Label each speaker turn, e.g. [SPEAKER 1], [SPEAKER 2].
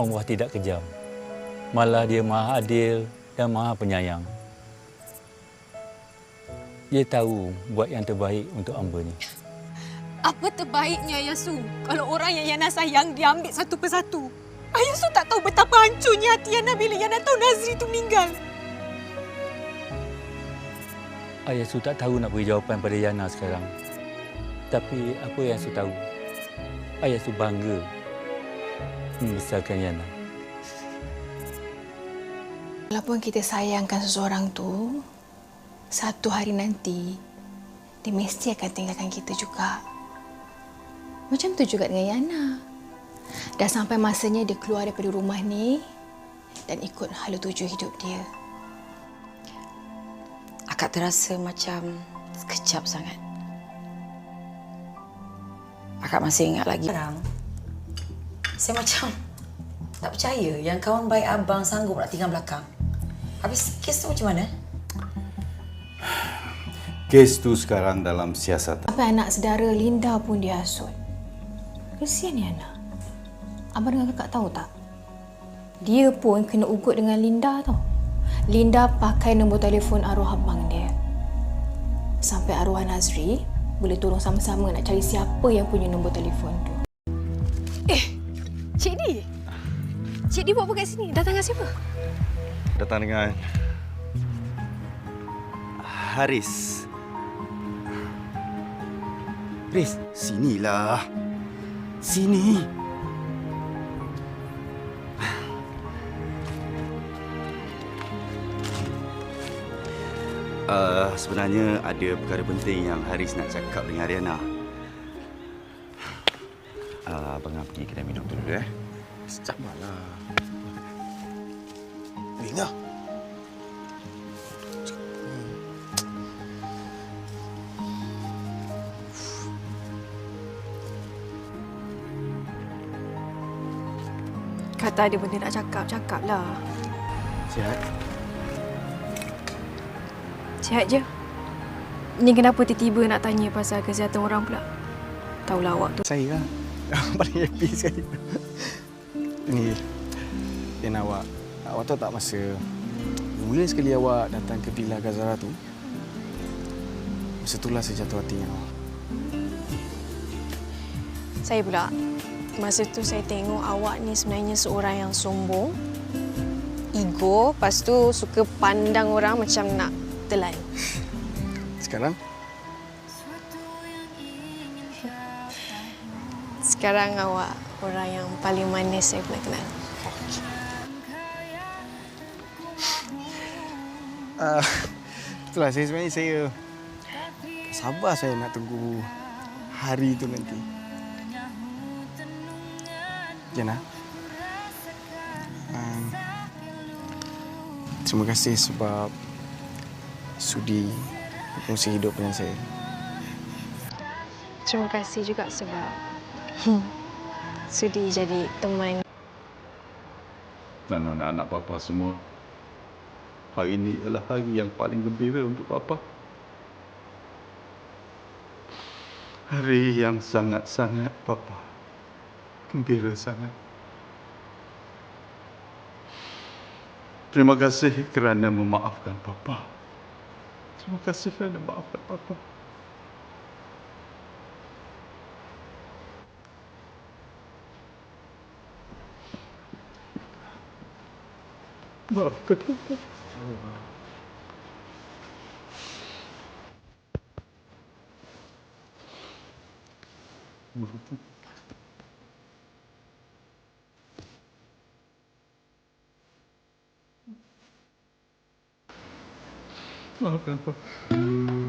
[SPEAKER 1] Allah tidak kejam. Malah dia maha adil dan maha penyayang. Dia tahu buat yang terbaik untuk hamba ni.
[SPEAKER 2] Apa terbaiknya Ayasu kalau orang yang Yana sayang diambil satu persatu? Ayasu tak tahu betapa hancurnya hati Yana bila Yana tahu Nazri itu meninggal.
[SPEAKER 1] Ayah Su tak tahu nak beri jawapan pada Yana sekarang. Tapi apa yang Su tahu? Ayah Su bangga membesarkan Yana.
[SPEAKER 3] Walaupun kita sayangkan seseorang tu, satu hari nanti dia mesti akan tinggalkan kita juga. Macam tu juga dengan Yana. Dah sampai masanya dia keluar daripada rumah ni dan ikut hala tuju hidup dia.
[SPEAKER 4] Akak terasa macam sekejap sangat. Akak masih ingat lagi. Sekarang, saya macam tak percaya yang kawan baik abang sanggup nak tinggal belakang. Habis kes tu macam mana?
[SPEAKER 5] Kes tu sekarang dalam siasatan.
[SPEAKER 3] Sampai anak saudara Linda pun dihasut. Kesian Yana. Abang dengan kakak tahu tak? Dia pun kena ugut dengan Linda tau. Linda pakai nombor telefon arwah abang dia. Sampai arwah Nazri boleh tolong sama-sama nak cari siapa yang punya nombor telefon tu.
[SPEAKER 2] Cik Di. Cik Di buat apa kat sini? Datang dengan siapa?
[SPEAKER 5] Datang dengan Haris. Haris, sinilah. Sini. Uh, sebenarnya ada perkara penting yang Haris nak cakap dengan Ariana. Uh, abang nak pergi kedai minum dulu eh. Sabarlah.
[SPEAKER 6] Lina.
[SPEAKER 2] Kata ada benda nak cakap, cakap lah.
[SPEAKER 6] Sihat?
[SPEAKER 2] Sihat je. Ni kenapa tiba-tiba nak tanya pasal kesihatan orang pula? Tahulah awak tu.
[SPEAKER 6] Saya lah. Paling happy sekali. Ni, Lina awak. Awak tahu tak masa mula sekali awak datang ke Villa Gazara tu, masa itulah saya jatuh hati dengan awak.
[SPEAKER 2] Saya pula. Masa tu saya tengok awak ni sebenarnya seorang yang sombong. Ego, lepas tu suka pandang orang macam nak telan.
[SPEAKER 6] Sekarang,
[SPEAKER 2] Sekarang awak orang yang paling manis saya pernah kenal.
[SPEAKER 6] uh, itulah saya sebenarnya saya tak sabar saya nak tunggu hari itu nanti. Jana. Um, terima kasih sebab sudi berkongsi hidup dengan saya.
[SPEAKER 2] Terima kasih juga sebab sudi jadi teman.
[SPEAKER 5] Dan anak-anak papa semua. Hari ini adalah hari yang paling gembira untuk papa. Hari yang sangat-sangat papa. Gembira sangat. Terima kasih kerana memaafkan papa. Terima kasih kerana memaafkan papa. Да, так. Ну, как бы.